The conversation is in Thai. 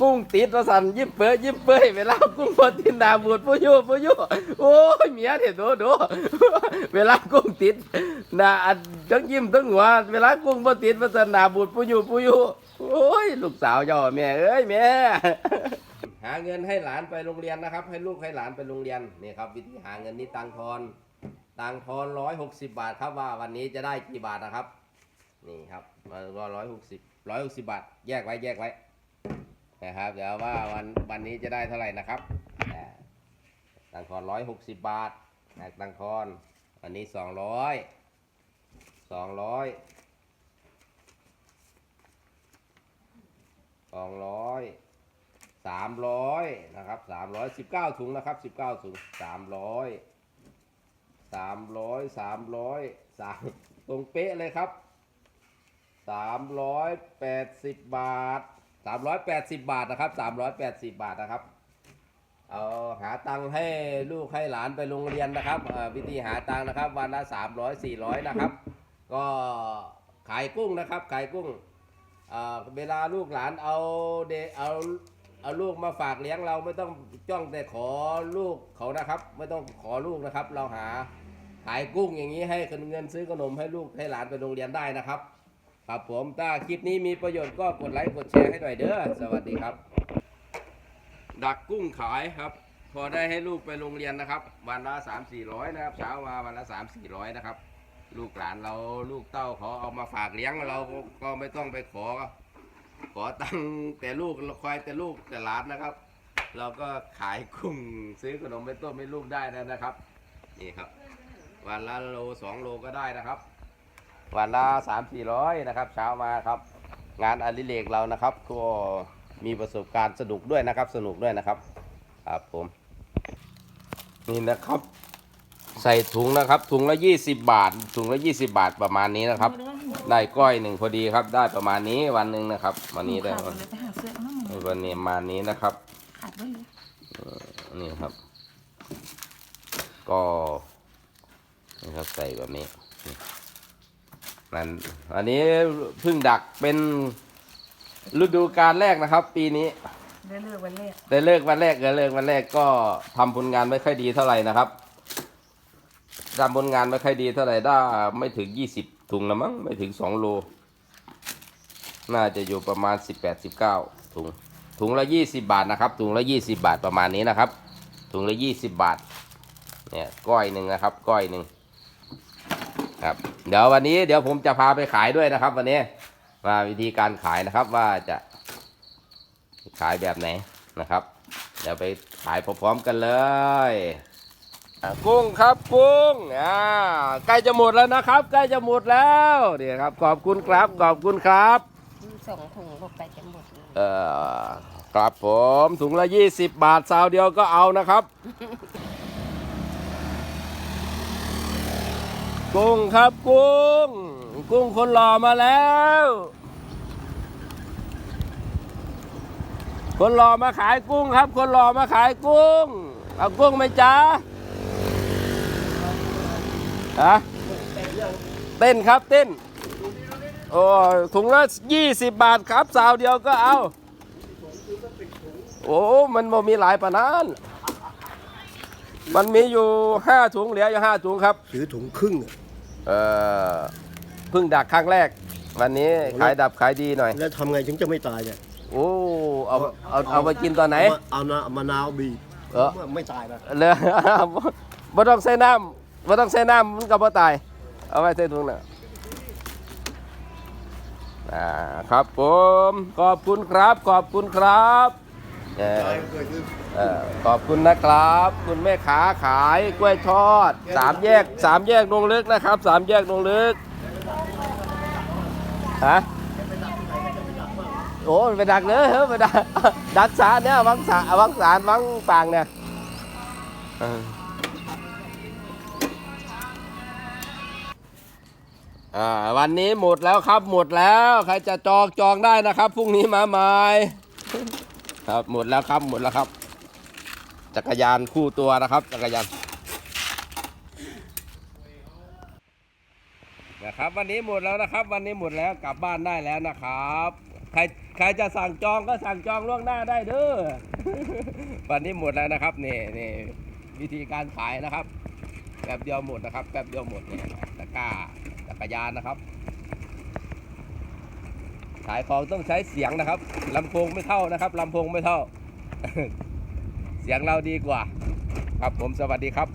กุ้งติดว่าสันยิ้มเปื้ยยิ้มเปื้อยเวลากุ้งพอติดาบูดผู้ยุผู้ยุโอ้ยเมียเด็ดดูดูเวลากุ้งติดนาอันทั้งยิ้มทั้งหัวเวลากุ้งพอติดว่าสันหนาบูดผู้ยุผู้ยุโอ้ยลูกสาวเจ้าแม่เอ้ยแม่หาเงินให้หลานไปโรงเรียนนะครับ ให้ลูกให้หลานไปโรงเรียนนี่ครับ วิธีหาเงินนี่ตังทอนตังทอนร้อยหกสิบบาทครับว่าวันนี้จะได้กี่บาทนะครับ นี่ครับมาร้อยหกสิบร้อยหกสิบบาท แยกไว้แยกไว้ นะครับ เดี๋ยวว่าวันวันนี้จะได้เท่าไหร่นะครับตังทอนร้อยหกสิบบาทนะตังทอนวันนี้สองร้อยสองร้อยสองร้อยสามร้อยนะครับสามร้อยสิบเก้าถุงนะครับสิบเก้าถุงสามร้อยสามร้อยสามร้อยสามตรงเป๊ะเลยครับสามร้อยแปดสิบบาท สามร้อยแปดสิบบาทนะครับสามร้อยแปดสิบบาทนะครับ เอาหาตังค์ให้ลูกให้หลานไปโรงเรียนนะครับวิธีหาตังค์นะครับ วันละสามร้อยสี่ร้อยนะครับ ก็ขายกุ้งนะครับ ขายกุ้งเอ่อเวลาลูกหลานเอาเดเอาเอาลูกมาฝากเลี้ยงเราไม่ต้องจ้องแต่ขอลูกเขานะครับ ไม่ต้องขอลูกนะครับ เราหาขายกุ้งอย่างนี้ให้เงินซื้อขนมให้ลูกให้หลานไปโรงเรียนได้นะครับ ครับผมถ้าคลิปนี้มีประโยชน์ก็กดไลค์กดแชร์ให้หน่อยเด้อสวัสดีครับ ดักกุ้งขายครับ พอได้ให้ลูกไปโรงเรียนนะครับ วันละสามสี่ร้อยนะครับเช้ามาวันละสามสี่ร้อยนะครับ ลูกหลานเราลูกเต้าเขาเอามาฝากเลี้ยงเราก็ไม่ต้องไปขอ ขอตังค์แต่ลูกคอยแต่ลูกแต่หลานนะครับ เราก็ขายกุ้งซื้อขนมไปต้มให้ลูกได้แล้วนะครับ นี่ครับ วันละโลสองโลก็ได้นะครับ วันละสามสี่ร้อยนะครับ เช้ามาครับ งานอดิเรกเรานะครับ ก็มีประสบการณ์สนุกด้วยนะครับ สนุกด้วยนะครับครับผมนี่นะครับ ใส่ถุงนะครับ ถุงละยี่สิบบาท ถุงละยี่สิบาทประมาณนี้นะครับ ได้ก้อยหนึ่งพอดีครับ ได้ประมาณนี้วันหนึ่งนะครับ วันนี้ได้ขาดเลยไปหาเสื้อมาหน่อยวันนี้ประมาณนี้นะครับขาดไว้เลยนี่ครับ ก็นี่ครับใส่แบบนี้ นี่นั่นอันนี้เพิ่งดักเป็นฤดูการแรกนะครับ ปีนี้ได้เลือกวันแรกได้เลิกวันแรกได้เลิกวันแรกก็ทำผลงานไม่ค่อยดีเท่าไหร่นะครับทำผลงานไม่ค่อยดีเท่าไหร่ได้ไม่ถึงยี่สิบถุงละมั้งไม่ถึงสองโล น่าจะอยู่ประมาณสิบแปดสิบเก้าถุงถุงละยี่สิบาทนะครับ ถุงละยี่สิบาทประมาณนี้นะครับ ถุงละยี่สิบบาท เนี่ยก้อยหนึ่งนะครับ ก้อยหนึ่ง ครับ เดี๋ยววันนี้เดี๋ยวผมจะพาไปขายด้วยนะครับ วันนี้ว่าวิธีการขายนะครับว่าจะขายแบบไหนนะครับ เดี๋ยวไปขายพร้อมๆกันเลยอะกุ้งครับกุ้งอ่าใกล้จะหมดแล้วนะครับ ใกล้จะหมดแล้วเดี๋ยวครับ ขอบคุณครับขอบคุณครับสองถุงลงไปจะหมดเลยเอ่อครับผมถุงละ20บาทซาวเดียวก็เอานะครับ กุ้งครับกุ้ง กุ้งคนหล่อมาแล้ว คนหล่อมาขายกุ้งครับ คนหล่อมาขายกุ้ง เอากุ้งไหมจ๊ะฮะเต้นครับเต้นโอ้ถุงละยี่สิบบาทครับสาวเดียวก็เอา โอ้ มันบ่มีหลายปานนั้น มันมีอยู่ห้าถุงเหลืออยู่ห้าถุงครับ ซื้อถุงครึ่งอะเอ่อเพิ่งดักครั้งแรก วันนี้ขายดับขายดีหน่อย แล้วทำไงถึงจะไม่ตายเนี่ยโอ้เอาเอาเอาไปกินตอนไหน เอามาเอาน้ำมะนาวบีบเออไม่ไม่ตายนะเลยบ่ต้องใส่น้ำบ่ต้องใส่น้ำมันก็บ่ตาย เอาไว้ใส่ถุงน่ะอ่าครับผม ขอบคุณครับ ขอบคุณครับ ขึ้นเอ่อขอบคุณนะครับ คุณแม่ขาขายกล้วยทอดสามแยกสามแยกดงลึกนะครับสามแยกดงลึกฮะโอ้ไปดักเนื้อเฮ้ยไปดักดักสารเนี่ยวังสาวังสารวังปางเนี่ยเอออ่าวันนี้หมดแล้วครับหมดแล้ว ใครจะจองจองได้นะครับพรุ่งนี้มาใหม่ ครับ หมดแล้วครับ หมดแล้วครับ จักรยานคู่ตัวนะครับ จักรยานนะครับวันนี้หมดแล้วนะครับ วันนี้หมดแล้วกลับบ้านได้แล้วนะครับ ใครใครจะสั่งจองก็สั่งจองล่วงหน้าได้เด้อวันนี้หมดแล้วนะครับนี่นี่วิธีการขายนะครับแป๊บเดียวหมดนะครับแป๊บเดียวหมดเนี่ยตะกร้าจักรยานนะครับ ขายของต้องใช้เสียงนะครับลำโพงไม่เท่านะครับลำโพงไม่เท่า เสียงเราดีกว่า ครับผมสวัสดีครับ